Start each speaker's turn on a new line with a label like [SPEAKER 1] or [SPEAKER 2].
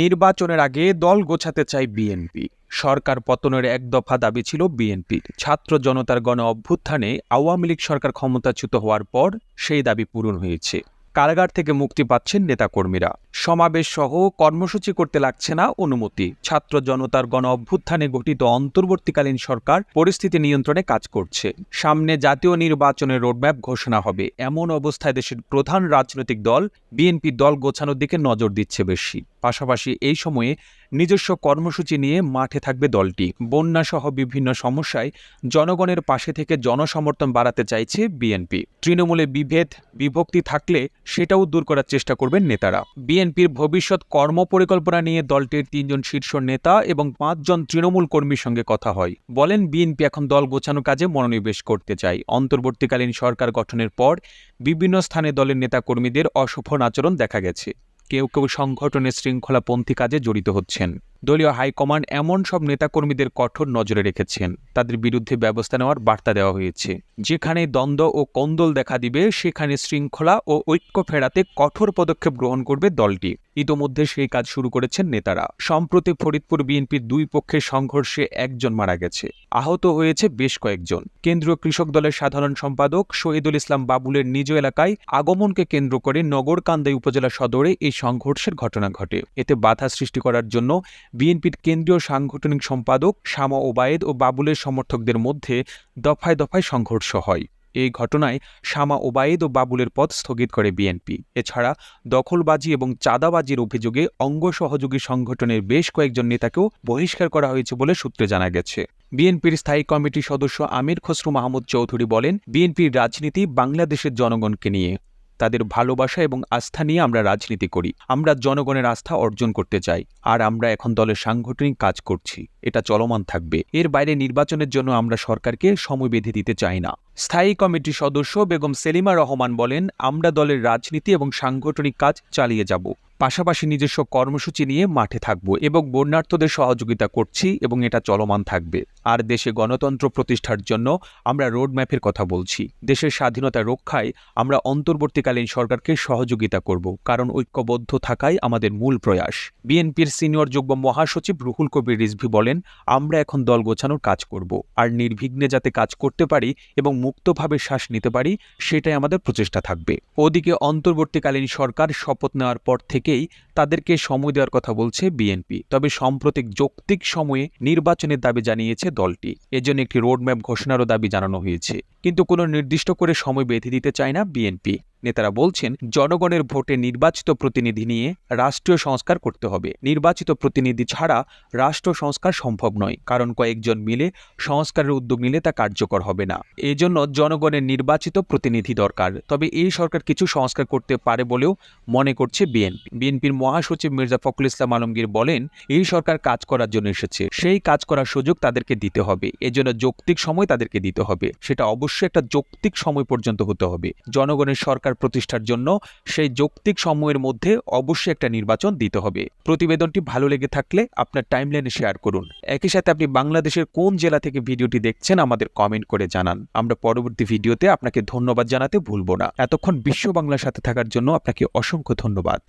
[SPEAKER 1] নির্বাচনের আগে দল গোছাতে চায় বিএনপি সরকার পতনের এক দফা দাবি ছিল বিএনপির ছাত্র জনতার গণ অভ্যুত্থানে আওয়ামী লীগ সরকার ক্ষমতাচ্যুত হওয়ার পর সেই দাবি পূরণ হয়েছে কারাগার থেকে মুক্তি পাচ্ছেন নেতাকর্মীরা সমাবেশ সহ কর্মসূচি করতে লাগছে না অনুমতি ছাত্র জনতার গণ অভ্যুত্থানে গঠিত অন্তর্বর্তীকালীন সরকার পরিস্থিতি নিয়ন্ত্রণে কাজ করছে সামনে জাতীয় নির্বাচনের রোডম্যাপ ঘোষণা হবে এমন অবস্থায় দেশের প্রধান রাজনৈতিক দল বিএনপি দল গোছানোর দিকে নজর দিচ্ছে বেশি পাশাপাশি এই সময়ে নিজস্ব কর্মসূচি নিয়ে মাঠে থাকবে দলটি বন্যাসহ বিভিন্ন সমস্যায় জনগণের পাশে থেকে জনসমর্থন বাড়াতে চাইছে বিএনপি তৃণমূলে বিভেদ বিভক্তি থাকলে সেটাও দূর করার চেষ্টা করবেন নেতারা বিএনপির ভবিষ্যৎ কর্মপরিকল্পনা নিয়ে দলটির তিনজন শীর্ষ নেতা এবং পাঁচজন তৃণমূল কর্মীর সঙ্গে কথা হয় বলেন বিএনপি এখন দল গোছানো কাজে মনোনিবেশ করতে চায় অন্তর্বর্তীকালীন সরকার গঠনের পর বিভিন্ন স্থানে দলের নেতাকর্মীদের অশোভন আচরণ দেখা গেছে কেউ কেউ সংগঠনের শৃঙ্খলাপন্থী কাজে জড়িত হচ্ছেন দলীয় হাইকমান্ড এমন সব নেতাকর্মীদের কঠোর নজরে রেখেছেন তাদের বিরুদ্ধে ব্যবস্থা নেওয়ার বার্তা দেওয়া হয়েছে যেখানে দ্বন্দ্ব ও কন্দল দেখা দিবে সেখানে শৃঙ্খলা ও ঐক্য ফেরাতে কঠোর পদক্ষেপ গ্রহণ করবে দলটি ইতোমধ্যে সেই কাজ শুরু করেছেন নেতারা সম্প্রতি ফরিদপুর বিএনপির দুই পক্ষের সংঘর্ষে একজন মারা গেছে আহত হয়েছে বেশ কয়েকজন কেন্দ্রীয় কৃষক দলের সাধারণ সম্পাদক শহীদুল ইসলাম বাবুলের নিজ এলাকায় আগমনকে কেন্দ্র করে কান্দাই উপজেলা সদরে এই সংঘর্ষের ঘটনা ঘটে এতে বাধা সৃষ্টি করার জন্য বিএনপির কেন্দ্রীয় সাংগঠনিক সম্পাদক শামা ওবায়েদ ও বাবুলের সমর্থকদের মধ্যে দফায় দফায় সংঘর্ষ হয় এই ঘটনায় শামা ওবায়েদ ও বাবুলের পথ স্থগিত করে বিএনপি এছাড়া দখলবাজি এবং চাঁদাবাজির অভিযোগে অঙ্গ সহযোগী সংগঠনের বেশ কয়েকজন নেতাকেও বহিষ্কার করা হয়েছে বলে সূত্রে জানা গেছে বিএনপির স্থায়ী কমিটির সদস্য আমির খসরু মাহমুদ চৌধুরী বলেন বিএনপির রাজনীতি বাংলাদেশের জনগণকে নিয়ে তাদের ভালোবাসা এবং আস্থা নিয়ে আমরা রাজনীতি করি আমরা জনগণের আস্থা অর্জন করতে চাই আর আমরা এখন দলের সাংগঠনিক কাজ করছি এটা চলমান থাকবে এর বাইরে নির্বাচনের জন্য আমরা সরকারকে সময় বেঁধে দিতে চাই না স্থায়ী কমিটির সদস্য বেগম সেলিমা রহমান বলেন আমরা দলের রাজনীতি এবং সাংগঠনিক কাজ চালিয়ে যাব পাশাপাশি নিজস্ব কর্মসূচি নিয়ে মাঠে থাকব এবং বন্যার্থদের সহযোগিতা করছি এবং এটা চলমান থাকবে আর দেশে গণতন্ত্র প্রতিষ্ঠার জন্য আমরা রোডম্যাপের কথা বলছি দেশের স্বাধীনতা রক্ষায় আমরা অন্তর্বর্তীকালীন সরকারকে সহযোগিতা করব কারণ ঐক্যবদ্ধ থাকাই আমাদের মূল প্রয়াস বিএনপির সিনিয়র যুগ্ম মহাসচিব রুহুল কবির রিজভি বলেন আমরা এখন দল গোছানোর কাজ করব আর নির্বিঘ্নে যাতে কাজ করতে পারি এবং মুক্তভাবে শ্বাস নিতে পারি সেটাই আমাদের প্রচেষ্টা থাকবে ওদিকে অন্তর্বর্তীকালীন সরকার শপথ নেওয়ার পর থেকে থেকেই তাদেরকে সময় দেওয়ার কথা বলছে বিএনপি তবে সাম্প্রতিক যৌক্তিক সময়ে নির্বাচনের দাবি জানিয়েছে দলটি এজন্য একটি রোডম্যাপ ঘোষণারও দাবি জানানো হয়েছে কিন্তু কোনো নির্দিষ্ট করে সময় বেঁধে দিতে চায় না বিএনপি নেতারা বলছেন জনগণের ভোটে নির্বাচিত প্রতিনিধি নিয়ে রাষ্ট্রীয় সংস্কার করতে হবে নির্বাচিত প্রতিনিধি ছাড়া রাষ্ট্র সংস্কার সম্ভব নয় কারণ কয়েকজন মিলে সংস্কারের উদ্যোগ নিলে তা কার্যকর হবে না এজন্য জনগণের নির্বাচিত প্রতিনিধি দরকার তবে এই সরকার কিছু সংস্কার করতে পারে বলেও মনে করছে বিএনপি বিএনপির মহাসচিব মির্জা ফখরুল ইসলাম আলমগীর বলেন এই সরকার কাজ করার জন্য এসেছে সেই কাজ করার সুযোগ তাদেরকে দিতে হবে এজন্য যৌক্তিক সময় তাদেরকে দিতে হবে সেটা অবশ্যই একটা যৌক্তিক সময় পর্যন্ত হতে হবে জনগণের সরকার সরকার প্রতিষ্ঠার জন্য সেই যৌক্তিক সময়ের মধ্যে অবশ্যই একটা নির্বাচন দিতে হবে প্রতিবেদনটি ভালো লেগে থাকলে আপনার টাইমলাইনে শেয়ার করুন একই সাথে আপনি বাংলাদেশের কোন জেলা থেকে ভিডিওটি দেখছেন আমাদের কমেন্ট করে জানান আমরা পরবর্তী ভিডিওতে আপনাকে ধন্যবাদ জানাতে ভুলব না এতক্ষণ বিশ্ব বাংলার সাথে থাকার জন্য আপনাকে অসংখ্য ধন্যবাদ